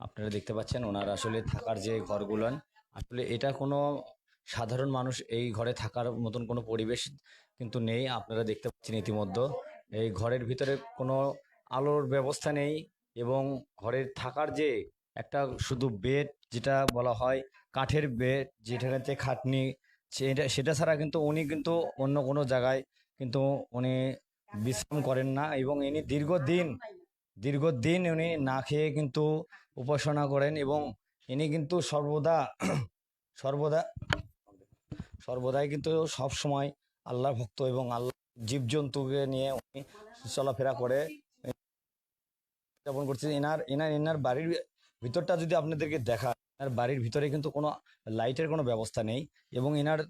আপনারা দেখতে পাচ্ছেন ওনার আসলে থাকার যে ঘরগুলোন, আসলে এটা কোনো সাধারণ মানুষ এই ঘরে থাকার মতন কোনো পরিবেশ কিন্তু নেই, আপনারা দেখতে পাচ্ছেন ইতিমধ্যে। এই ঘরের ভিতরে কোনো আলোর ব্যবস্থা নেই এবং ঘরের থাকার যে একটা শুধু বেড যেটা বলা হয় কাঠের বেড, যেটাতে খাটনি, সেটা সেটা ছাড়া কিন্তু উনি কিন্তু অন্য কোনো জায়গায় কিন্তু উনি বিশ্রাম করেন না এবং ইনি দীর্ঘদিন দীর্ঘদিন উনি না খেয়ে কিন্তু উপাসনা করেন এবং ইনি কিন্তু সর্বদা সর্বদা, সর্বদাই কিন্তু সব সময় আল্লাহর ভক্ত এবং আল্লাহ জীবজন্তুকে নিয়ে উনি চলাফেরা করে। যেমন করছে এনার এনার এনার বাড়ির ভিতরটা যদি আপনাদেরকে দেখা এনার বাড়ির ভিতরে কিন্তু কোনো লাইটের কোনো ব্যবস্থা নেই এবং এনার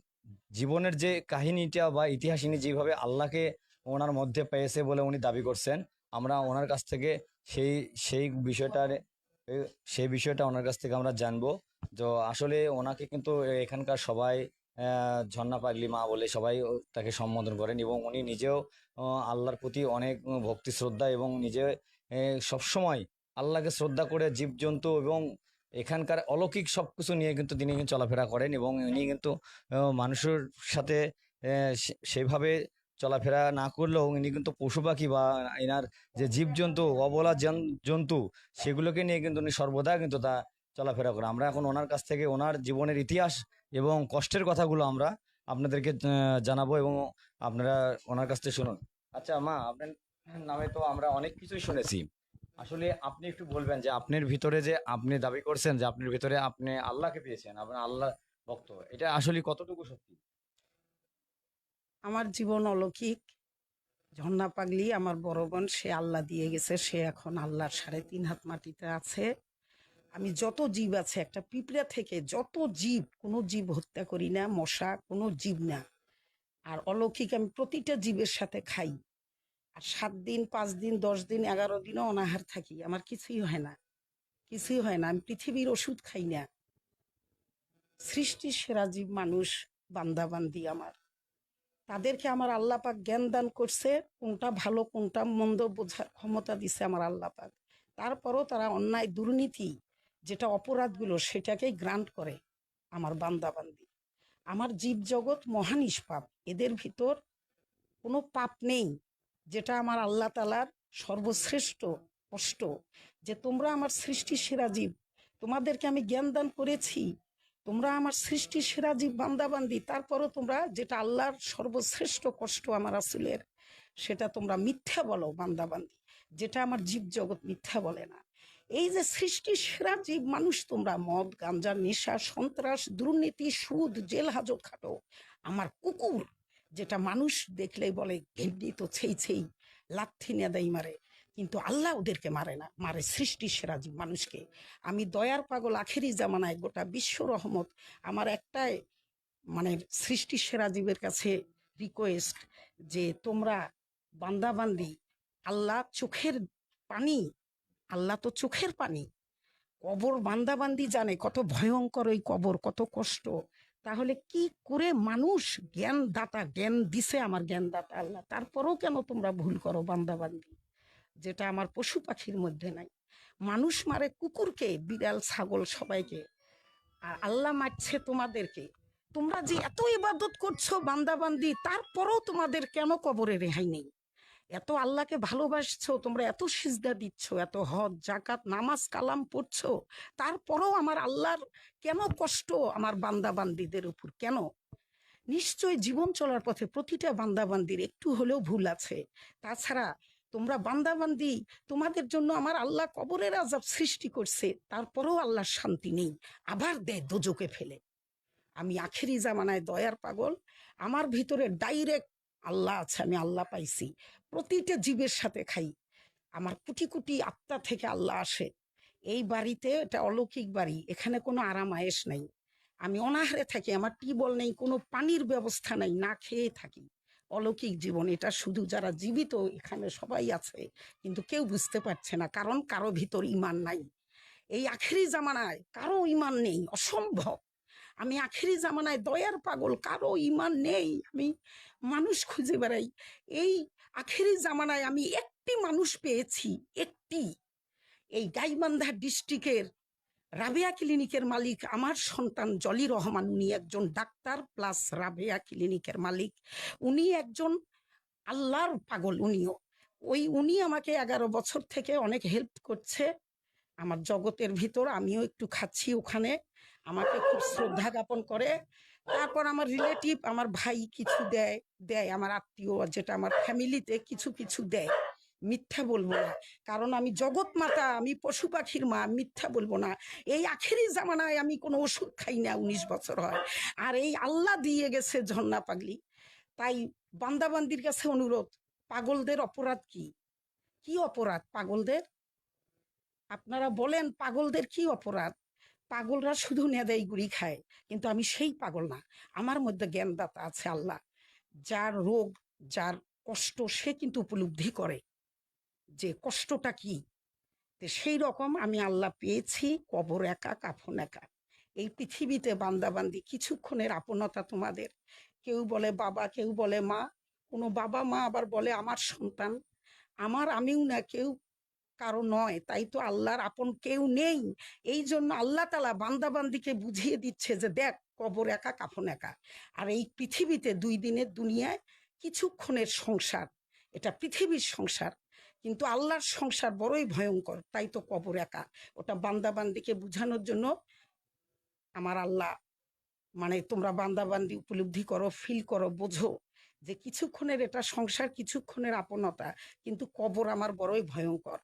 জীবনের যে কাহিনীটা বা ইতিহাস ইনি যেভাবে আল্লাহকে ওনার মধ্যে পেয়েছে বলে উনি দাবি করছেন আমরা ওনার কাছ থেকে সেই সেই বিষয়টার সেই বিষয়টা ওনার কাছ থেকে আমরা জানব। তো আসলে ওনাকে কিন্তু এখানকার সবাই ঝর্ণা পাগলি মা বলে সবাই তাকে সম্বোধন করেন এবং উনি নিজেও আল্লাহর প্রতি অনেক ভক্তি শ্রদ্ধা এবং নিজে সবসময় আল্লাহকে শ্রদ্ধা করে জীবজন্তু এবং এখানকার অলৌকিক সব কিছু নিয়ে কিন্তু তিনি চলাফেরা করেন এবং উনি কিন্তু মানুষের সাথে আহ, সে- সেইভাবে চলাফেরা না করলেও ইনি কিন্তু পশু পাখি বা এনার যে জীবজন্তু, অবলা জন- জন্তু, সেগুলোকে নিয়ে কিন্তু উনি সর্বদা কিন্তু তা চলাফেরা করে আমরা এখন ওনার কাছ থেকে ওনার জীবনের ইতিহাস এবং কষ্টের কথাগুলো আমরা আপনাদেরকে জানাব এবং আপনারা ওনার কাছ থেকে শুনুন। আচ্ছা মা, আপনার নামে তো আমরা অনেক কিছুই শুনেছি। আসলে আপনি একটু বলবেন যে আপনার ভিতরে যে আপনি দাবি করছেন যে আপনার ভিতরে আপনি আল্লাহকে পেয়েছেন, আপনার আল্লাহ ভক্ত, এটা আসলে কতটুকু সত্যি? আমার জীবন অলৌকিক। ঝর্ণা পাগলি আমার বড় বোন, সে আল্লাহ দিয়ে গেছে, সে এখন আল্লাহর সাড়ে তিন হাত মাটিতে আছে। আমি যত জীব আছে, একটা পিঁপড়া থেকে যত জীব, কোনো জীব হত্যা করি না, মশা, কোনো জীব না। আর অলৌকিক আমি প্রতিটা জীবের সাথে খাই। আর সাত দিন, পাঁচ দিন, দশ দিন, এগারো দিনও অনাহার থাকি, আমার কিছুই হয় না। কিছুই হয় না, আমি পৃথিবীর ওষুধ খাই না। সৃষ্টির সেরা জীব মানুষ বান্দাবান্দি আমার। তাদেরকে আমার আল্লাহ পাক জ্ঞান দান করছে, কোনটা ভালো, কোনটা মন্দ বোঝার ক্ষমতা দিছে আমার আল্লাহ পাক তারপরও তারা অন্যায়, দুর্নীতি যেটা অপরাধগুলো সেটাকেই গ্রান্ট করে আমার বান্দাবান্দি। আমার জীব জগৎ মহা নিষ্পাপ, এদের ভিতর কোনো পাপ নেই যেটা আমার আল্লাহ তালার সর্বশ্রেষ্ঠ কষ্ট। যে তোমরা আমার সৃষ্টির সেরা জীব, তোমাদেরকে আমি জ্ঞান দান করেছি তোমরা আমার সৃষ্টি সেরা জীব বান্দাবান্দি, তারপরও তোমরা যেটা আল্লাহর সর্বশ্রেষ্ঠ কষ্ট আমার আসলের সেটা তোমরা মিথ্যা বলো বান্দাবান্দি, যেটা আমার জীব জগৎ মিথ্যা বলে না। এই যে সৃষ্টি সেরা জীব মানুষ তোমরা, মদ, গাঞ্জা, নেশা, সন্ত্রাস, দুর্নীতি, সুদ, জেল, হাজত, খাটো, আমার কুকুর, যেটা মানুষ দেখলেই বলে, ঘেন্ডি তো ছেই ছেই, লাথি নেদাই মারে। কিন্তু আল্লাহ ওদেরকে মারে না, মারে সৃষ্টি সেরা মানুষকে। আমি দয়ার পাগল আখেরি জামানায় গোটা বিশ্ব রহমত আমার একটাই মানে সৃষ্টি সেরা জীবের কাছে রিকোয়েস্ট যে তোমরা বান্দাবান্দি, আল্লাহ চোখের পানি, আল্লাহ তো চোখের পানি। কবর বান্দাবান্দি জানে কত ভয়ঙ্কর ওই কবর, কত কষ্ট। তাহলে কি করে মানুষ জ্ঞান দাতা জ্ঞান দিছে আমার জ্ঞান দাতা আল্লাহ? তারপরেও কেন তোমরা ভুল করো বান্দাবান্দি? যেটা আমার পশু পাখির মধ্যে নাই। মানুষ মারে কুকুরকে, বিড়াল, ছাগল সবাইকে। আর আল্লাহ মারছে তোমাদেরকে। তোমরা যে এত ইবাদত করছ বান্দাবান্দি, তারপরেও তোমাদের কেন কবরে রেহাই নেই? এত আল্লাহকে ভালোবাসছো, তোমরা এত সিজদা দিচ্ছ, এত হজ জাকাত নামাজ, কালাম পড়ছো, তারপরেও আমার আল্লাহর কেন কষ্ট আমার বান্দাবান্দিদের উপর? কেন? নিশ্চয় জীবন চলার পথে প্রতিটা বান্দাবান্দির একটু হলেও ভুল আছে। তাছাড়া তোমরা বান্দাবান্দি, তোমাদের জন্য আমার আল্লাহ কবরের আজাব সৃষ্টি করছে, তারপরেও আল্লাহর শান্তি নেই, আবার দেয় দোজকে ফেলে। আমি আখেরি জামানায় দয়ার পাগল, আমার ভিতরে ডাইরেক্ট আল্লাহ আছে, আমি আল্লাহ পাইছি, প্রতিটা জীবের সাথে খাই, আমার কুটি কুটি আত্মা থেকে আল্লাহ আসে, এই বাড়িতে এটা অলৌকিক বাড়ি, এখানে কোনো আরাম আয়েস নাই, আমি অনাহারে থাকি, আমার টিবল নেই, কোনো পানির ব্যবস্থা নাই, না খেয়ে থাকি। অলৌকিক জীবন। এটা শুধু যারা জীবিত, এখানে সবাই আছে, কিন্তু কেউ বুঝতে পারছে না, কারণ কারও ভিতর ইমান নাই। এই আখেরি জামানায় কারও ইমান নেই, অসম্ভব। আমি আখেরি জামানায় দয়ার পাগল, কারও ইমান নেই। আমি মানুষ খুঁজে বেড়াই। এই আখেরি জামানায় আমি একটি মানুষ পেয়েছি, একটি। এই গাইবান্ধা ডিস্ট্রিক্টের রাবেয়া ক্লিনিকের মালিক, আমার সন্তান জলি রহমান, উনি একজন ডাক্তার প্লাস রাবেয়া ক্লিনিকের মালিক। উনি একজন আল্লাহর পাগল উনিও। ওই উনি আমাকে এগারো বছর থেকে অনেক হেল্প করছে আমার জগতের ভিতর, আমিও একটু খাচ্ছি ওখানে। আমাকে খুব শ্রদ্ধা জ্ঞাপন করে। তারপর আমার রিলেটিভ আমার ভাই কিছু দেয় দেয়, আমার আত্মীয়, যেটা আমার ফ্যামিলিতে কিছু কিছু দেয়। মিথ্যা বলব না। কারণ আমি জগৎ মাতা, আমি পশু পাখির মা, মিথ্যা বলব না। এই আখেরি জামানায় আমি কোনো ওষুধ খাই না উনিশ বছর হয়। আর এই আল্লাহ দিয়ে গেছে ঝর্ণা পাগলি। তাই বান্দাবান্দির কাছে অনুরোধ, পাগলদের অপরাধ কি? কি অপরাধ পাগলদের? আপনারা বলেন পাগলদের কি অপরাধ? পাগলরা শুধু নেদাই গুড়ি খায়, কিন্তু আমি সেই পাগল না। আমার মধ্যে জ্ঞানদাতা আছে আল্লাহ। যার রোগ, যার কষ্ট সে কিন্তু উপলব্ধি করে। যে কষ্টটা কি? সেই রকম আমি আল্লাহ পেয়েছি, কবর একা, কাফন একা। এই পৃথিবীতে বান্দাবান্দি কিছুক্ষণের আপনতা তোমাদের। কেউ বলে বাবা, কেউ বলে মা। কোনো বাবা মা আবার বলে আমার সন্তান। আমার আমিও না, কেউ কারও নয়। তাই তো আল্লাহর আপন কেউ নেই। এই জন্য আল্লাহ তালা বান্দাবান্দিকে বুঝিয়ে দিচ্ছে যে দেখ, কবর একা, কাফন একা। আর এই পৃথিবীতে দুই দিনের দুনিয়ায় কিছুক্ষণের সংসার, এটা পৃথিবীর সংসার। কিন্তু আল্লাহর সংসার বড়ই ভয়ঙ্কর, তাই তো কবর একা। ওটা বান্দাবান্দিকে বুঝানোর জন্য আমার আল্লাহ মানে তোমরা বান্দাবান্দি উপলব্ধি করো ফিল করো, বোঝো যে কিছুক্ষণের এটা সংসার, কিছুক্ষণের আপনতা, কিন্তু কবর আমার বড়ই ভয়ঙ্কর।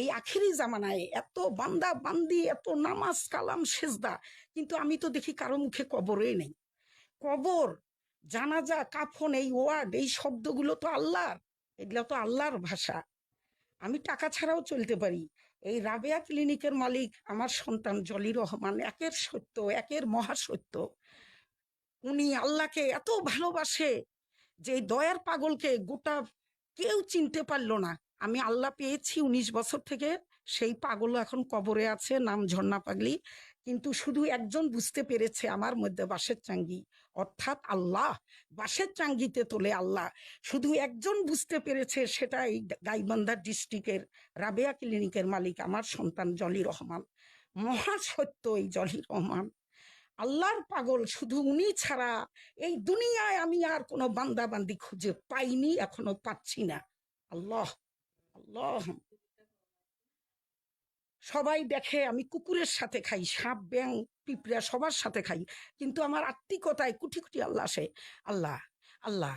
এই আখিরি জামানায় এত বান্দা বান্দি এত নামাজ, কালাম, সেজদা, কিন্তু আমি তো দেখি কারও মুখে কবরই নেই। কবর, জানাজা, কাফন, এই ওয়ার্ড, এই শব্দগুলো তো আল্লাহর, এগুলো তো আল্লাহর ভাষা। আমি টাকা ছাড়াও চলতে পারি। এই রাবেয়া ক্লিনিকের মালিক আমার সন্তান জলি রহমান, একের সত্য, একের মহাসত্য। উনি আল্লাহকে এত ভালোবাসে যে দয়ার পাগলকে গোটা কেউ চিনতে পারল না। আমি আল্লাহ পেয়েছি উনিশ বছর থেকে, সেই পাগল এখন কবরে আছে, নাম ঝর্ণা পাগলি। কিন্তু শুধু একজন বুঝতে পেরেছে আমার মধ্যে বাসের চাঙ্গি। অর্থাৎ আল্লাহ বাসের চাঙ্গিতে তোলে আল্লাহ। শুধু একজন বুঝতে পেরেছে সেটা এই গাইবান্ধা ডিস্ট্রিক্টের রাবেয়া ক্লিনিকের মালিক আমার সন্তান জলি রহমান। মহাসত্য এই জলি রহমান। আল্লাহর পাগল, শুধু উনি ছাড়া এই দুনিয়ায় আমি আর কোনো বান্দাবান্দি খুঁজে পাইনি, এখনও পাচ্ছি না। আল্লাহ আল্লাহ। সবাই দেখে আমি কুকুরের সাথে খাই, সাপ ব্যাং পিঁপড়া সবার সাথে খাই। কিন্তু আমার আত্মিকতায় কুটি কুটি আল্লাহ সে আল্লাহ আল্লাহ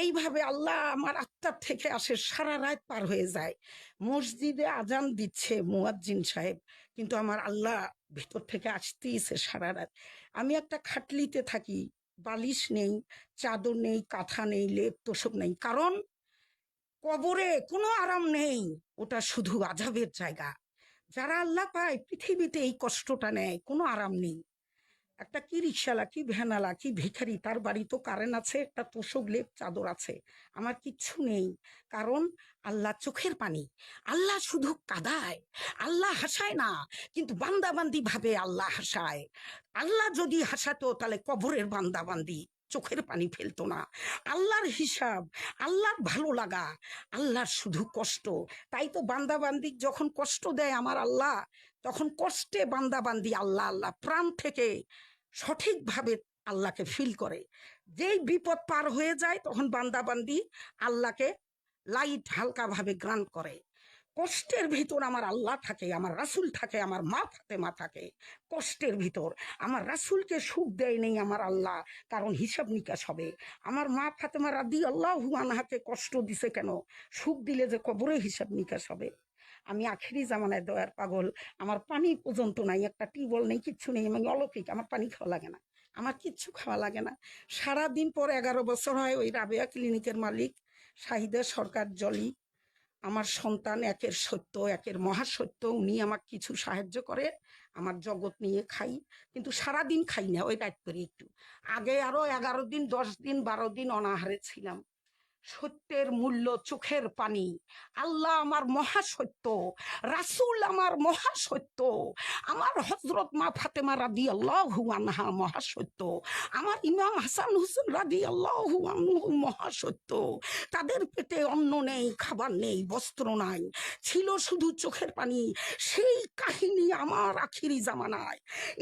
এইভাবে আল্লাহ আমার আত্মার থেকে আসে, সারা রাত পার হয়ে যায়। মসজিদে আজান দিচ্ছে মুয়াজ্জিন সাহেব, কিন্তু আমার আল্লাহ ভেতর থেকে আসতেইছে সারা রাত। আমি একটা খাটলিতে থাকি, বালিশ নেই, চাদর নেই, কাঁথা নেই, লেপ তোষক নেই। কারণ কবরে কোনো আরাম নেই, ওটা শুধু আজাবের জায়গা। যারা আল্লাহ পায়, পৃথিবীতে এই কষ্টটা নেয়, কোনো আরাম নেই। একটা কি রিক্সালা কি ভ্যানালা, কি ভিখারি, তার বাড়ি তো কারেন্ট আছে, একটা তোষক লেপ চাদর আছে। আমার কিচ্ছু নেই, কারণ আল্লাহ চোখের পানি। আল্লাহ শুধু কাদায়, আল্লাহ হাসায় না, কিন্তু বান্দাবান্দি ভাবে আল্লাহ হাসায়। আল্লাহ যদি হাসাতো, তাহলে কবরের বান্দাবান্দি চোখের পানি ফেলতো না। আল্লাহর হিসাব, আল্লাহর ভালো লাগা, আল্লাহর শুধু কষ্ট। তাই তো বান্দাবান্দি যখন কষ্ট দেয় আমার আল্লাহ তখন কষ্টে বান্দাবান্দি আল্লাহ আল্লাহ প্রাণ থেকে সঠিকভাবে আল্লাহকে ফিল করে। যেই বিপদ পার হয়ে যায় তখন বান্দাবান্দি আল্লাহকে লাইট হালকাভাবে গ্রান করে। কষ্টের ভিতর আমার আল্লাহ থাকে, আমার রাসুল থাকে, আমার মা ফাতেমা থাকে। কষ্টের ভিতর। আমার রাসুলকে সুখ দেয় নেই আমার আল্লাহ, কারণ হিসাব নিকাশ হবে। আমার মা ফাতেমা রাদি আল্লাহ আনহাকে কষ্ট দিছে কেন? সুখ দিলে যে কবরে হিসাব নিকাশ হবে। আমি আখেরি জামানায় দয়ার পাগল। আমার পানি পর্যন্ত নাই, একটা টিউবওয়েল নেই, কিচ্ছু নেই, আমি অলৌকিক, আমার পানি খাওয়া লাগে না। আমার কিচ্ছু খাওয়া লাগে না। সারা দিন পর এগারো বছর হয় ওই রাবেয়া ক্লিনিকের মালিক শাহিদা সরকার জলি। আমার সন্তান একের সত্য, একের মহাসত্য, উনি আমাকে কিছু সাহায্য করে, আমার জগৎ নিয়ে খাই। কিন্তু সারাদিন খাই না, ওই রাত করে একটু। আগে আরও এগারো দিন, দশ দিন, বারো দিন অনাহারে ছিলাম। সত্যের মূল্য চোখের পানি। আল্লাহ আমার মহাসত্য, রাসূল আমার মহাসত্য, আমার হজরত মা ফাতেমা রাদি আল্লাহ আনহা মহাসত্য, আমার ইমাম হাসান হুসেন রাদি আল্লাহ আনহু মহাসত্য। তাদের পেটে অন্ন নেই, খাবার নেই, বস্ত্র নাই, ছিল শুধু চোখের পানি। সেই কাহিনী আমার আখিরি জামানায়।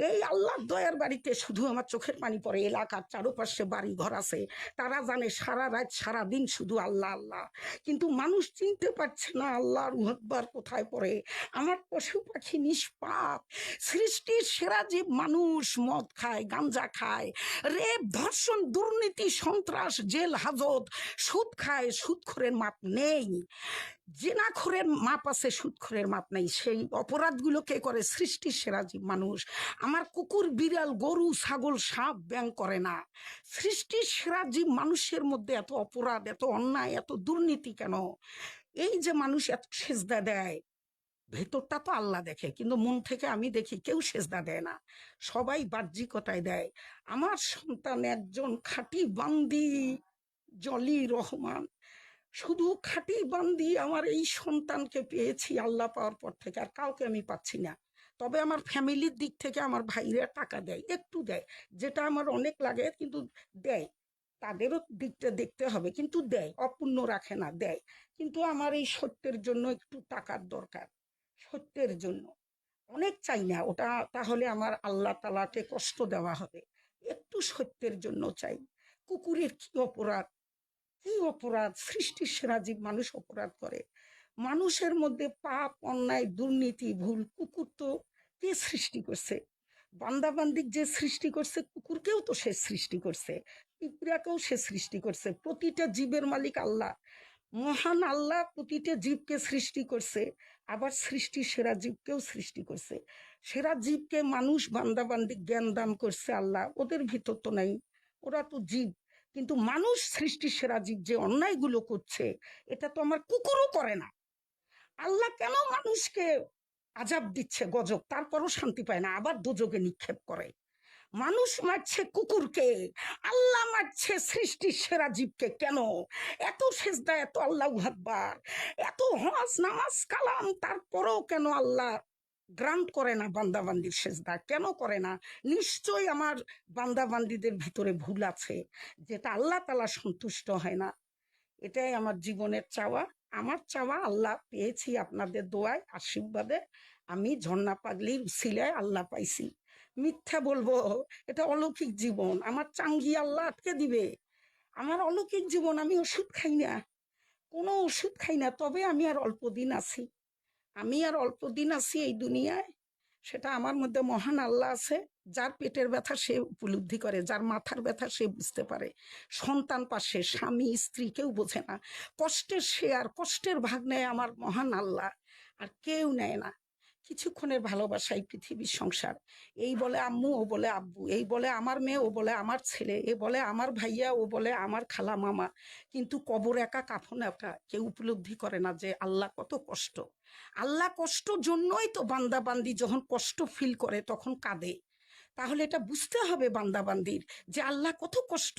এই আল্লাহর দয়ার বাড়িতে শুধু আমার চোখের পানি পড়ে, এলাকার চারপাশে বাড়ি ঘর আছে। তারা জানে সারা রাত সারা দিন শুধু আল্লাহ আল্লাহ। কিন্তু মানুষ চিনতে পারছে না আল্লাহর মুহব্বার কোথায় পড়ে। আমার পশু পাখি নিষ্পাপ। সৃষ্টির সেরা যে মানুষ মদ খায় গাঞ্জা খায়। রেপ, ধর্ষণ, দুর্নীতি, সন্ত্রাস, জেল, হাজত, সুদ খায়, সুদখোরের মাপ নেই। জেনাখোরের মাপ আছে সুদখোরের মাপ নাই। সেই অপরাধগুলো কে করে? সৃষ্টির সেরা জীব মানুষ। আমার কুকুর, বিড়াল, গরু, ছাগল, সাপ ব্যাং করে না। সৃষ্টির সেরা জীব মানুষের মধ্যে এত অপরাধ, এত অন্যায়, এত দুর্নীতি কেন? এই যে মানুষ এত সেজদা দেয়, ভেতরটা তো আল্লাহ দেখে, কিন্তু মন থেকে আমি দেখি কেউ সেজদা দেয় না। সবাই বাহ্যিকতায় দেয়। আমার সন্তান একজন খাঁটি বান্দি, জলি রহমান। শুধু খাঁটি বান্দি আমার এই সন্তানকে পেয়েছি আল্লাহ পাওয়ার পর থেকে, আর কাউকে আমি পাচ্ছি না। তবে আমার ফ্যামিলির দিক থেকে আমার ভাইরা টাকা দেয়, একটু দেয়। যেটা আমার অনেক লাগে, কিন্তু দেয়। তাদেরও দিকটা দেখতে হবে, কিন্তু দেয়, অপূর্ণ রাখে না, দেয়। কিন্তু আমার এই সত্যের জন্য একটু টাকার দরকার, সত্যের জন্য। অনেক চাই না, ওটা তাহলে আমার আল্লাহ তালাকে কষ্ট দেওয়া হবে। একটু সত্যের জন্য চাই। কুকুরের কি অপরাধ? কি অপরাধ? সৃষ্টির সেরা জীব মানুষ অপরাধ করে। মানুষের মধ্যে পাপ, অন্যায়, দুর্নীতি, ভুল, কুকুর তো কে সৃষ্টি করছে? বান্দাবান্দিক যে সৃষ্টি করছে, কুকুরকেও তো সে সৃষ্টি করছে। পিঁপড়াকেও সে সৃষ্টি করছে। প্রতিটা জীবের মালিক আল্লাহ। মহান আল্লাহ প্রতিটা জীবকে সৃষ্টি করছে, আবার সৃষ্টি সেরা জীবকেও সৃষ্টি করছে। সেরা জীবকে মানুষ বান্দাবান্দি জ্ঞান দান করছে আল্লাহ। ওদের ভিতর তো নাই। ওরা তো জীব। কিন্তু মানুষ সৃষ্টি সেরা জীব যে অন্যায়গুলো করছে, এটা তো আমার কুকুরও করে না। আল্লাহ কেন মানুষকে আজাব দিচ্ছে গজব? তারপরও শান্তি পায় না, আবার দুযোগে নিক্ষেপ করে। মানুষ মারছে কুকুরকে, আল্লাহ মারছে সৃষ্টির সেরা জীবকে। কেন? এত সেজদা, এত আল্লাহ আকবার, এত হজ, নামাজ, কালাম, তারপরেও কেন আল্লাহ গ্রান্ট করে না বান্দাবান্দির সেজদা। কেন করে না? নিশ্চয়ই আমার বান্দাবান্দিদের ভিতরে ভুল আছে, যেটা আল্লাহ তালা সন্তুষ্ট হয় না। এটাই আমার জীবনের চাওয়া। আমার চাওয়া আল্লাহ পেয়েছি আপনাদের দোয়ায়, আশীর্বাদে। আমি ঝর্ণা পাগলির উসিলায় আল্লাহ পাইছি। মিথ্যা বলব, এটা অলৌকিক জীবন। আমার চাঙ্গি আল্লাহ আটকে দিবে। আমার অলৌকিক জীবন, আমি ওষুধ খাই না। কোনো ওষুধ খাই না, তবে আমি আর অল্প দিন আছি। আমি আর অল্প দিন আছি এই দুনিয়ায়। সেটা আমার মধ্যে মহান আল্লাহ আছে, যার পেটের ব্যথা সে উপলব্ধি করে, যার মাথার ব্যথা সে বুঝতে পারে। সন্তান পাশে, স্বামী, স্ত্রী কেউ বোঝে না। কষ্টের সে আর কষ্টের ভাগ নেয় আমার মহান আল্লাহ, আর কেউ নেয় না। কিছুক্ষণের ভালোবাসাই পৃথিবীর সংসার। এই বলে আম্মু, ও বলে আব্বু। এই বলে আমার মেয়ে, ও বলে আমার ছেলে। এ বলে আমার ভাইয়া, ও বলে আমার খালা মামা কিন্তু কবর একা, কাফন একা কেউ উপলব্ধি করে না যে আল্লাহ কত কষ্ট। আল্লাহ কষ্ট জন্যই তো বান্দা বান্দি যখন কষ্ট ফিল করে তখন কাঁদে। তাহলে এটা বুঝতে হবে বান্দাবান্দির যে আল্লাহ কত কষ্ট।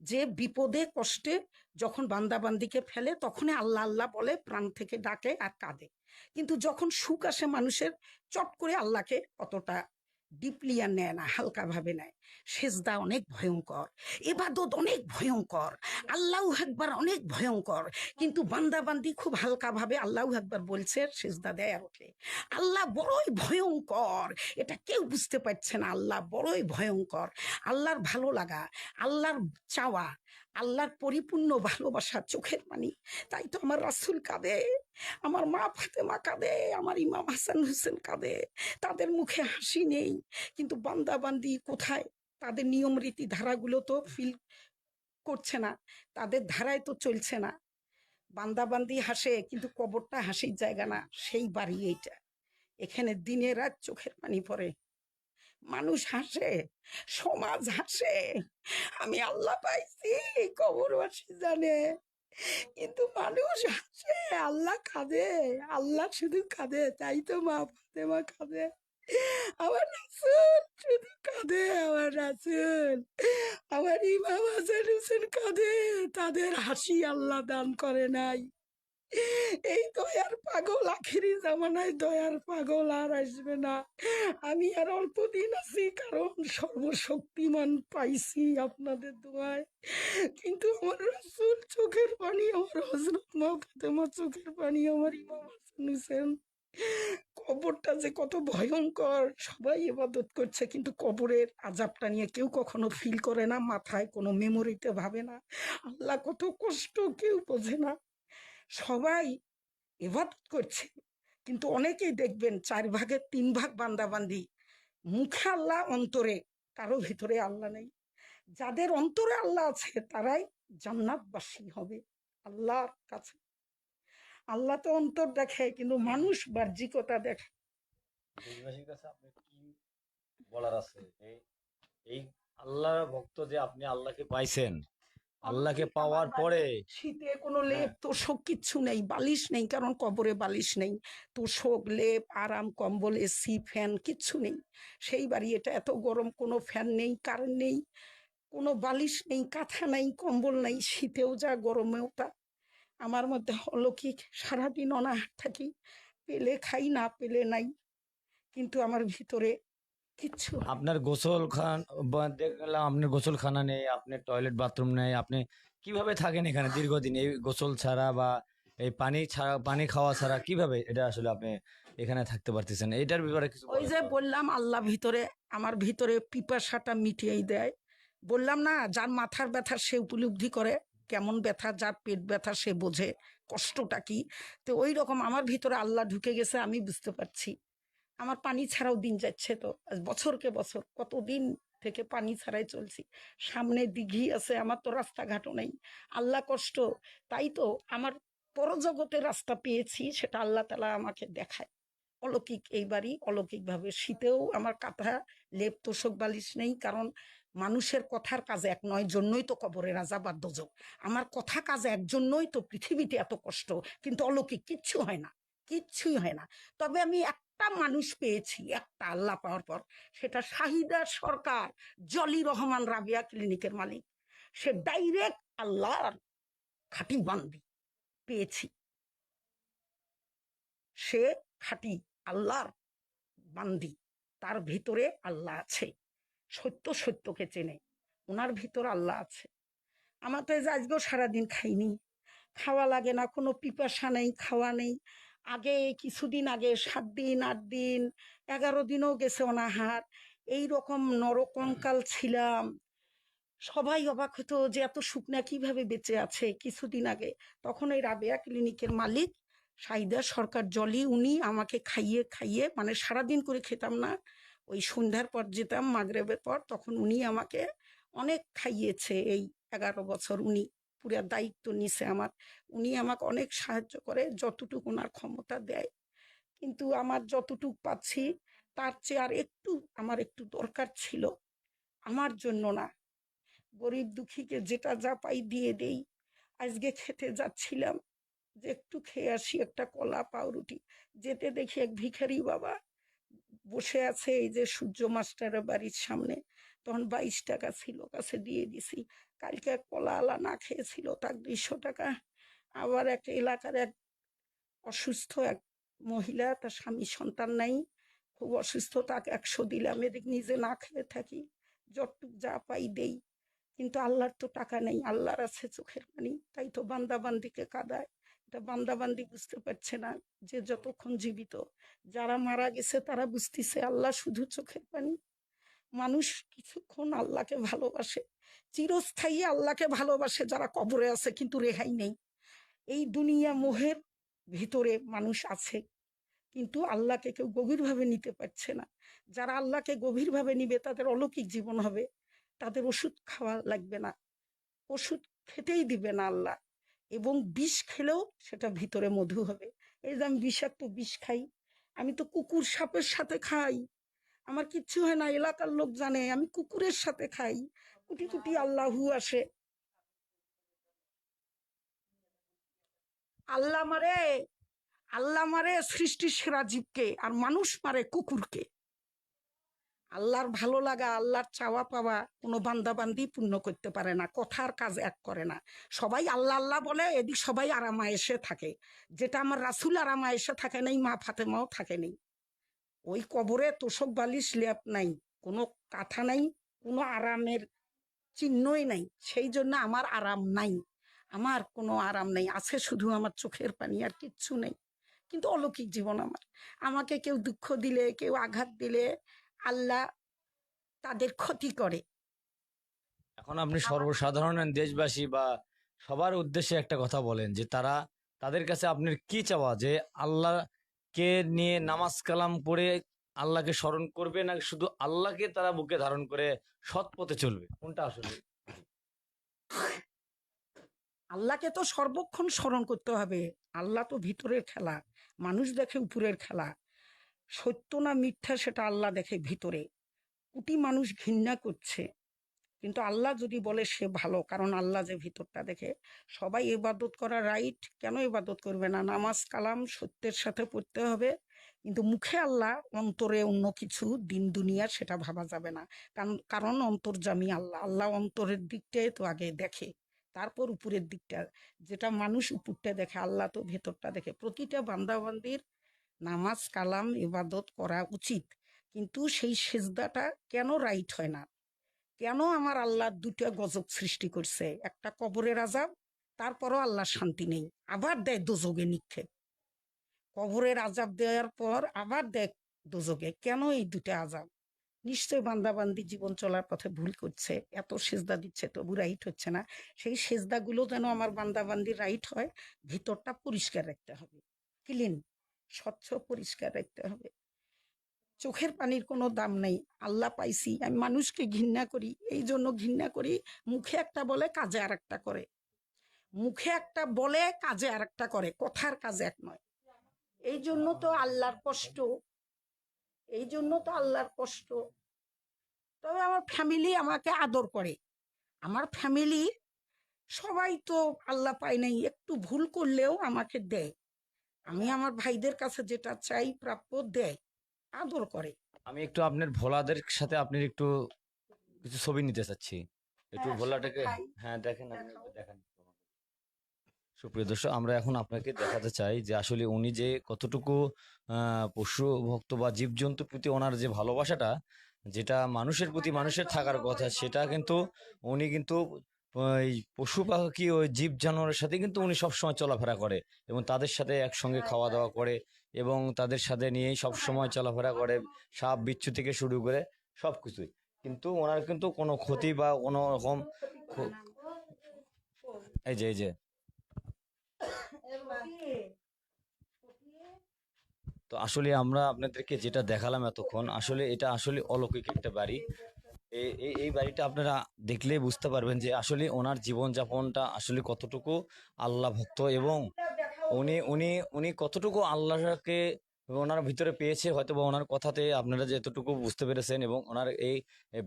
যে বিপদে, কষ্টে যখন বান্দাবান্দিকে ফেলে তখনই আল্লাহ আল্লাহ বলে, প্রাণ থেকে ডাকে আর কাঁদে। কিন্তু যখন সুখ আসে মানুষের, চট করে আল্লাহকে অতটা ডিপলি আর নেয় না, হালকাভাবে নেয়। সেজদা অনেক ভয়ঙ্কর এবাদত অনেক ভয়ঙ্কর, আল্লাহ একবার অনেক ভয়ঙ্কর। কিন্তু বান্দাবান্দি খুব হালকা ভাবে আল্লাহ একবার বলছে, সেজদা দেয় আর আল্লাহ বড়ই ভয়ঙ্কর, এটা কেউ বুঝতে পারছে না, আল্লাহ বড়ই ভয়ঙ্কর। আল্লাহর ভালো লাগা, আল্লাহর চাওয়া, আল্লাহর পরিপূর্ণ ভালোবাসা চোখের পানি। তাই তো আমার রাসুল কাঁদে, আমার মা ফাতেমা কাঁদে, আমার ইমাম হাসান হোসেন কাঁদে। তাদের মুখে হাসি নেই। কিন্তু বান্দাবান্দি কোথায়? তাদের নিয়ম রীতি ধারাগুলো তো ফিল করছে না, তাদের ধারায় তো চলছে না। বান্দাবান্দি হাসে, কিন্তু কবরটা হাসির জায়গা না, সেই বাড়ি এইটা। এখানে দিনে রাত চোখের পানি পড়ে। মানুষ হাসে, সমাজ হাসে। আমি আল্লাহ পাইছি, কবরবাসী জানে। কিন্তু মানুষ হাসে, আল্লাহ কাঁদে, আল্লাহ শুধু কাঁদে, তাই তো মা ফাতেমা কাঁদে। আমার রাসুল, শুধু কাঁদে আমার রাসুল। আমার ইমাম হাসান কাঁদে, তাদের হাসি আল্লাহ দান করে নাই। এই দয়ার পাগল আখেরি জামানায় দয়ার পাগল আর আসবে না। আমি আর অল্প দিন আছি, কারণ সর্বশক্তিমান পাইছি আপনাদের দোয়ায়। কিন্তু আমার রাসুল চোখের পানি, আমার হজরত মা চোখের পানি, আমার ইমাম হাসান হোসেন কবরটা যে কত ভয়ঙ্কর! সবাই ইবাদত করছে, কিন্তু কবরের আজাবটা নিয়ে কেউ কখনো ফিল করে না, মাথায় কোনো মেমোরিতে ভাবে না। আল্লাহ কত কষ্ট, কেউ বোঝে না। সবাই ইবাদত করছে, কিন্তু অনেকেই দেখবেন চার ভাগের তিন ভাগ বান্দাবান্দি। মুখে আল্লাহ, অন্তরে কারও ভিতরে আল্লাহ নেই। যাদের অন্তরে আল্লাহ আছে, তারাই জান্নাতবাসী হবে, আল্লাহর কাছে। আল্লাহ তো অন্তর দেখে কিন্তু মানুষ বাহ্যিকতা দেখে বলার আছে? এই আল্লাহ ভক্ত যে আপনি আল্লাহকে পাইছেন আল্লাহকে পাওয়ার পরে শীতে কোনো হ্যাঁ। লেপ তোষক কিচ্ছু নেই বালিশ নেই কারণ কবরে বালিশ নেই। তোষক লেপ আরাম কম্বল এসি ফ্যান কিচ্ছু নেই। সেই বাড়ি এটা এত গরম কোনো ফ্যান নেই কারেন্ট নেই কোনো বালিশ নেই কাঁথা নেই কম্বল নেই শীতেও যা গরমেও তা। আমার মধ্যে অলৌকিক সারাদিন অনাহার থাকি পেলে খাই না পেলে নাই। কিন্তু আমার ভিতরে কিচ্ছু আপনার গোসল খান দেখলাম আপনার গোসলখানা নেই আপনার টয়লেট বাথরুম নেই আপনি কীভাবে থাকেন এখানে দীর্ঘদিন? এই গোসল ছাড়া বা এই পানি ছাড়া পানি খাওয়া ছাড়া কীভাবে এটা আসলে আপনি এখানে থাকতে পারতেছেন? এটার ব্যাপারে কিছু ওই যে বললাম আল্লাহ ভিতরে আমার ভিতরে পিপাসাটা মিটিয়েই দেয়। বললাম না যার মাথার ব্যথা সে উপলব্ধি করে। কেমন ব্যথা, যার পেট ব্যথা সে বোঝে, কষ্টটা কি? তো ওই রকম আমার ভিতরে আল্লাহ ঢুকে গেছে, আমি বুঝতে পারছি। আমার পানি ছাড়াও দিন যাচ্ছে তো বছরকে বছর, কতদিন থেকে পানি ছাড়াই চলছি? সামনে দিঘি আছে, আমার তো রাস্তাঘাটও নেই। আল্লাহ কষ্ট, তাই তো আমার পরজগতের রাস্তা পেয়েছি, সেটা আল্লাহ তালা আমাকে দেখায়। অলৌকিক এইবারই অলৌকিকভাবে শীতেও আমার কাঁথা, লেপ, তোষক, বালিশ নেই, কারণ মানুষের কথার কাজে এক নয়, জন্যই তো কবরে রাজা বা দোজক আমার কথা কাজে এক জন্যই তো পৃথিবীতে এত কষ্ট। কিন্তু অলৌকিক কিচ্ছু হয় না, কিচ্ছুই হয় না। তবে আমি একটা মানুষ পেয়েছি, একটা আল্লাহ পাওয়ার পর, সেটা শাহিদা সরকার, জলি রহমান রাবিয়া ক্লিনিকের মালিক। সে ডাইরেক্ট আল্লাহর খাঁটি বান্দি পেয়েছি। সে খাঁটি আল্লাহর বান্দি, তার ভিতরে আল্লাহ আছে। সত্য সত্যকে চেনে। ওনার ভিতর আল্লাহ আছে। আমার তো আজকেও সারাদিন খাইনি। খাওয়া লাগে না কোনো পিপাসা নেই খাওয়া নেই। আগে কিছুদিন আগে সাত দিন আট দিন এগারো দিনও গেছে অনাহার। এই রকম নরকঙ্কাল ছিলাম। সবাই অবাক হতো যে এত শুকনা কীভাবে বেঁচে আছে কিছুদিন আগে। তখন এই রাবেয়া ক্লিনিকের মালিক সাইদা সরকার জলি উনি আমাকে খাইয়ে খাইয়ে মানে সারাদিন করে খেতাম না। ওই সন্ধ্যার পর যেতাম, মাগরেবের পর, তখন উনি আমাকে অনেক খাইয়েছে এই এগারো বছর। উনি পুরা দায়িত্ব নিছে আমার। উনি আমাকে অনেক সাহায্য করে, যতটুকু ওনার ক্ষমতা দেয়। কিন্তু আমার যতটুক পাচ্ছি, তার চেয়ে আর একটু, আমার একটু দরকার ছিল। আমার জন্য না। গরিব দুঃখীকে যেটা যা পাই দিয়ে দেই। আজকে খেতে যাচ্ছিলাম যে একটু খেয়ে আসি, একটা কলা, পাউরুটি। যেতে দেখি এক ভিখারি বাবা বসে আছে এই যে সূর্য মাস্টারের বাড়ির সামনে। তখন বাইশ টাকা ছিল, কাছে দিয়ে দিছি। কালকে এক কলা আলা না খেয়েছিল, তার দুইশো টাকা। আবার এক এলাকার এক অসুস্থ এক মহিলা, তার স্বামী সন্তান নাই। খুব অসুস্থ, তাকে একশো দিলাম, এদিক নিজে না খেয়ে থাকি। যতটুক যা পাই দেই। কিন্তু আল্লাহর তো টাকা নেই, আল্লাহর আছে চোখের পানি, তাই তো বান্দাবান্দিকে কাদায়। এটা বান্দাবান্দি বুঝতে পারছে না যে যতক্ষণ জীবিত। যারা মারা গেছে তারা বুঝতেছে আল্লাহ শুধু চোখের পানি। মানুষ কিছুক্ষণ আল্লাহকে ভালোবাসে, চিরস্থায়ী আল্লাহকে ভালোবাসে যারা কবরে আছে কিন্তু রেহাই নেই। এই দুনিয়া মোহের ভিতরে মানুষ আছে কিন্তু আল্লাহকে কেউ গভীরভাবে নিতে পারছে না। যারা আল্লাহকে গভীরভাবে নিবে তাদের অলৌকিক জীবন হবে, তাদের ওষুধ খাওয়া লাগবে না, ওষুধ খেতেই দিবে না আল্লাহ। এবং বিষ খেলেও সেটা ভিতরে মধু হবে। এই যে আমি বিষাক্ত বিষ খাই, আমি তো কুকুর সাপের সাথে খাই। আমার কিচ্ছু হয় না, এলাকার লোক জানে, আমি কুকুরের সাথে খাই। কুটি কুটি আল্লাহু আসে। আল্লাহ মারে আল্লাহ মারে সৃষ্টির সেরা জীবকে, আর মানুষ মারে কুকুরকে। আল্লাহর ভালো লাগা, আল্লাহর চাওয়া পাওয়া কোনো বান্দাবান্দি পূর্ণ করতে পারে না, কথার কাজ এক করে না। সবাই আল্লাহ আল্লাহ বলে, এদিক সবাই আরামা এসে থাকে। যেটা আমার রাসুল আরামা এসে থাকে নেই, মা ফাতেমাও থাকে নেই। ওই কবরে তোষক বালিশ লেপ নাই, কোনো কাঁথা নাই, কোনো আরামের চিহ্নই নাই। সেই জন্য আমার আরাম নাই। আমার কোনো আরাম নেই। আছে শুধু আমার চোখের পানি আর কিচ্ছু নেই। কিন্তু অলৌকিক জীবন আমার। আমাকে কেউ দুঃখ দিলে, কেউ আঘাত দিলে আল্লাহ তাদের ক্ষতি করে। এখন আপনি সর্বসাধারণ দেশবাসী বা সবার উদ্দেশ্যে একটা কথা বলেন যে তারা তাদের কাছে আপনার কি চাওয়া? যে আল্লাহকে নিয়ে নামাজ কালাম পড়ে আল্লাহকে স্মরণ করবে না শুধু আল্লাহকে তারা বুকে ধারণ করে সৎ পথে চলবে? কোনটা আসলে? আল্লাহকে তো সর্বক্ষণ স্মরণ করতে হবে। আল্লাহ তো ভিতরের খেলা মানুষ দেখে উপরের খেলা। সত্য না মিথ্যা সেটা আল্লাহ দেখে ভিতরে। কোটি মানুষ ঘৃণা করছে। কিন্তু আল্লাহ যদি বলে সে ভালো, কারণ আল্লাহ যে ভিতরটা দেখে, সবাই ইবাদত করা রাইট কেন ইবাদত করবে না? নামাজ, কালাম সত্যের সাথে পড়তে হবে। কিন্তু মুখে আল্লাহ, অন্তরে অন্য কিছু, দিন, দুনিয়া সেটা ভাবা যাবে না। কারণ কারণ অন্তর্জামী আল্লাহ। আল্লাহ অন্তরের দিকটাই তো আগে দেখে, তারপর উপরের দিকটা। যেটা মানুষ উপরটা দেখে, আল্লাহ তো ভেতরটা দেখে। প্রতিটা বান্দাবান্দির নামাজ, কালাম, ইবাদত করা উচিত। কিন্তু সেই সেজদাটা কেন রাইট হয় না? কেন আমার আল্লাহ দুটা গজব সৃষ্টি করছে? একটা কবরের আজাব তারপরও আল্লাহ শান্তি নেই। আবার দেয় দোজগে নিক্ষেপ। কবরের আজাব দেওয়ার পর আবার দেয় দোজগে। কেন এই দুটা আজাব নিশ্চয় বান্দাবান্দি জীবন চলার পথে ভুল করছে। এত সেজদা দিচ্ছে, তবু রাইট হচ্ছে না। সেই সেজদাগুলো যেন আমার বান্দাবান্দি রাইট হয়, ভিতরটা পরিষ্কার রাখতে হবে। ক্লিন স্বচ্ছ, পরিষ্কার রাখতে হবে। চোখের পানির কোনো দাম নেই। আল্লাহ পাইছি, আমি মানুষকে ঘৃণা করি, এই জন্য ঘৃণা করি, মুখে একটা বলে, কাজে আর একটা করে। মুখে একটা বলে, কাজে আর একটা করে, কথার কাজে এক নয়। এই জন্য তো আল্লাহর কষ্ট। এই জন্য তো আল্লাহর কষ্ট। তবে আমার ফ্যামিলি আমাকে আদর করে। আমার ফ্যামিলি সবাই তো আল্লাহ পায় নাই, একটু ভুল করলেও আমাকে দেয়। আমি আমার ভাইদের কাছে যেটা চাই প্রাপ্য দেয় আদর করে। আমি একটু আপনার ভোলাদের সাথে আপনার একটু কিছু ছবি নিতে চাচ্ছি। একটু হ্যাঁ, ভোলাটাকে হ্যাঁ দেখেন আপনি। একটু সুপ্রিয় দর্শক আমরা এখন আপনাকে দেখাতে চাই যে আসলে উনি যে কতটুকু পশু ভক্ত বা জীবজন্তুর প্রতি ওনার যে ভালোবাসাটা যেটা মানুষের প্রতি মানুষের থাকার কথা সেটা কিন্তু উনি কিন্তু ওই পশু পাখি ওই জীব জানোয়ারের সাথে কিন্তু উনি সবসময় চলাফেরা করে এবং তাদের সাথে একসঙ্গে খাওয়া দাওয়া করে এবং তাদের সাথে নিয়েই সবসময় চলাফেরা করে সাপ বিচ্ছু থেকে শুরু করে সবকিছুই। কিন্তু ওনার কিন্তু কোনো ক্ষতি বা কোনো রকম এই যে এই যে। তো আসলে আমরা আপনাদেরকে যেটা দেখালাম এতক্ষণ আসলে এটা আসলে অলৌকিক একটা বাড়ি। এই এই বাড়িটা আপনারা দেখলেই বুঝতে পারবেন যে আসলে ওনার জীবনযাপনটা আসলে কতটুকু আল্লাহ ভক্ত এবং উনি উনি উনি কতটুকু আল্লাহকে ওনার ভিতরে পেয়েছে হয়তো বা ওনার কথাতে আপনারা যতটুকু বুঝতে পেরেছেন এবং ওনার এই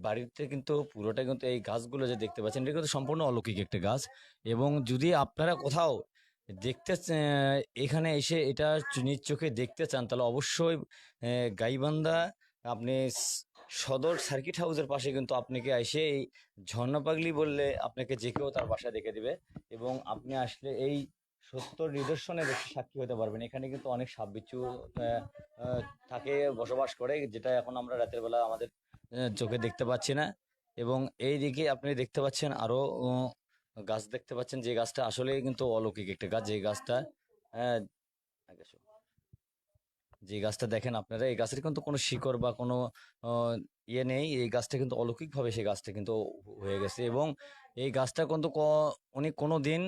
বাড়িতে কিন্তু পুরোটা কিন্তু এই গাছগুলো যে দেখতে পাচ্ছেন, এটা কিন্তু সম্পূর্ণ অলৌকিক একটা গাছ এবং যদি আপনারা কোথাও দেখতে এখানে এসে এটা নিজ চোখে দেখতে চান, তাহলে অবশ্যই গাইবান্ধা আপনি সদর সার্কিট হাউসের পাশে কিন্তু আপনাকে এসে এই ঝর্ণা পাগলি বললে আপনাকে যে কেউ তার বাসা দেখে দিবে এবং আপনি আসলে এই সত্য নিদর্শনের সাক্ষী হতে পারবেন এখানে কিন্তু অনেক সাপ বিচ্ছু আহ, আহ, থাকে বসবাস করে যেটা এখন আমরা রাতের বেলা আমাদের চোখে দেখতে পাচ্ছি না এবং এই দিকে আপনি দেখতে পাচ্ছেন আরও গাছ দেখতে পাচ্ছেন যে গাছটা আসলে কিন্তু অলৌকিক একটা গাছ যে গাছটা। যে গাছটা দেখেন আপনারা, এই গাছের কিন্তু কোনো শিকড় বা কোনো ইয়ে নেই। এই গাছটা কিন্তু অলৌকিকভাবে সেই গাছটা কিন্তু হয়ে গেছে এবং এই গাছটা কিন্তু উনি কোনো দিন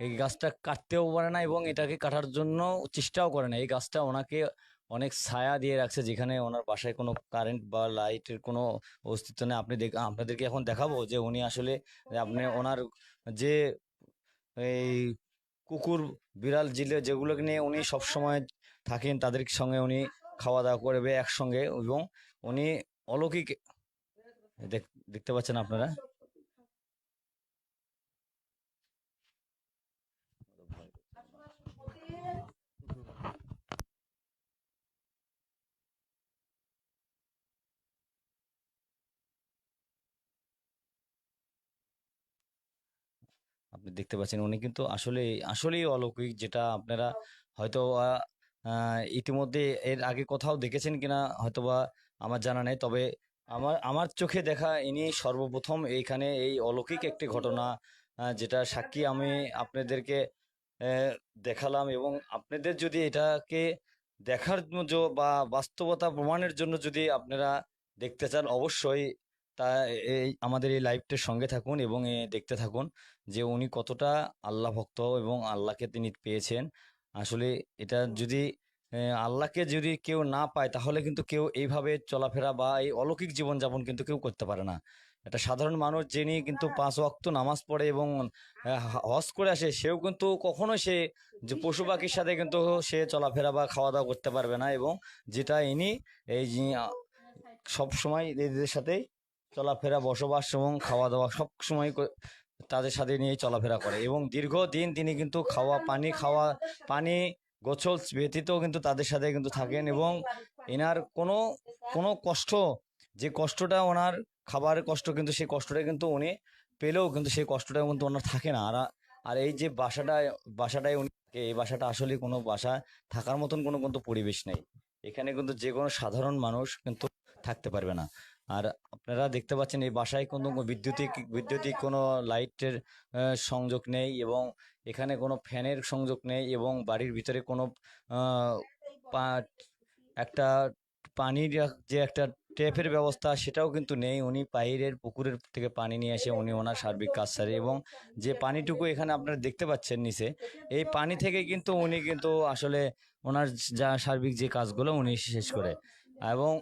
এই গাছটা কাটতেও পারে না এবং এটাকে কাটার জন্য চেষ্টাও করে না। এই গাছটা ওনাকে অনেক ছায়া দিয়ে রাখছে যেখানে ওনার বাসায় কোনো কারেন্ট বা লাইটের কোনো অস্তিত্ব নেই। আপনি দেখ, আপনাদেরকে এখন দেখাবো যে উনি আসলে, আপনি ওনার যে এই কুকুর, বিড়াল, জিলে যেগুলোকে নিয়ে উনি সব সময় থাকেন, তাদের সঙ্গে উনি খাওয়া দাওয়া করবে একসঙ্গে এবং উনি অলৌকিক, দেখ- দেখতে পাচ্ছেন আপনারা আপনি দেখতে পাচ্ছেন। উনি কিন্তু আসলে আসলেই অলৌকিক যেটা আপনারা হয়তো ইতিমধ্যে এর আগে কোথাও দেখেছেন কিনা হয়তোবা আমার জানা নেই। তবে আমার আমার চোখে দেখা ইনি সর্বপ্রথম এইখানে এই অলৌকিক একটি ঘটনা যেটা সাক্ষী আমি আপনাদেরকে দেখালাম এবং আপনাদের যদি এটাকে দেখার বা বাস্তবতা প্রমাণের জন্য যদি আপনারা দেখতে চান অবশ্যই তা এই আমাদের এই লাইভটির সঙ্গে থাকুন এবং এ দেখতে থাকুন। যে উনি কতটা আল্লাহ ভক্ত এবং আল্লাহকে তিনি পেয়েছেন। আসলে এটা যদি আল্লাহকে যদি কেউ না পায় তাহলে কিন্তু কেউ এইভাবে চলাফেরা বা এই অলৌকিক জীবনযাপন কিন্তু কেউ করতে পারে না। একটা সাধারণ মানুষ যিনি কিন্তু পাঁচ ওয়াক্ত নামাজ পড়ে এবং হজ করে আসে সেও কিন্তু কখনো সে যে পশু পাখির সাথে কিন্তু সে চলাফেরা বা খাওয়া দাওয়া করতে পারবে না এবং যেটা ইনি এই সব সময় এদের সাথেই চলাফেরা বসবাস এবং খাওয়া দাওয়া সব সময় তাদের সাথে নিয়ে চলাফেরা করে এবং দীর্ঘদিন তিনি কিন্তু খাওয়া, পানি খাওয়া, পানি গোছল ব্যতীত কিন্তু তাদের সাথে কিন্তু থাকেন এবং এনার কোনো কোনো কষ্ট, যে কষ্টটা ওনার খাবার কষ্ট কিন্তু সেই কষ্টটা কিন্তু উনি পেলেও কিন্তু সেই কষ্টটা কিন্তু ওনার থাকে না। আর আর এই যে বাসাটা বাসাটাই উনি এই বাসাটা আসলে কোনো বাসা থাকার মতন কোনো কিন্তু পরিবেশ নেই। এখানে কিন্তু যে কোনো সাধারণ মানুষ কিন্তু থাকতে পারবে না। আর আপনারা দেখতে পাচ্ছেন এই বাসায় কোনো বিদ্যুতিক, বৈদ্যুতিক কোনো লাইটের সংযোগ নেই এবং এখানে কোনো ফ্যানের সংযোগ নেই এবং বাড়ির ভিতরে কোনো একটা পানির যে একটা ট্যাপের ব্যবস্থা সেটাও কিন্তু নেই। উনি বাইরের পুকুরের থেকে পানি নিয়ে এসে উনি ওনার সার্বিক কাজ সারে এবং যে পানিটুকু এখানে আপনারা দেখতে পাচ্ছেন নিচে, এই পানি থেকে কিন্তু উনি কিন্তু আসলে ওনার যা সার্বিক যে কাজগুলো উনি শেষ করে। এবং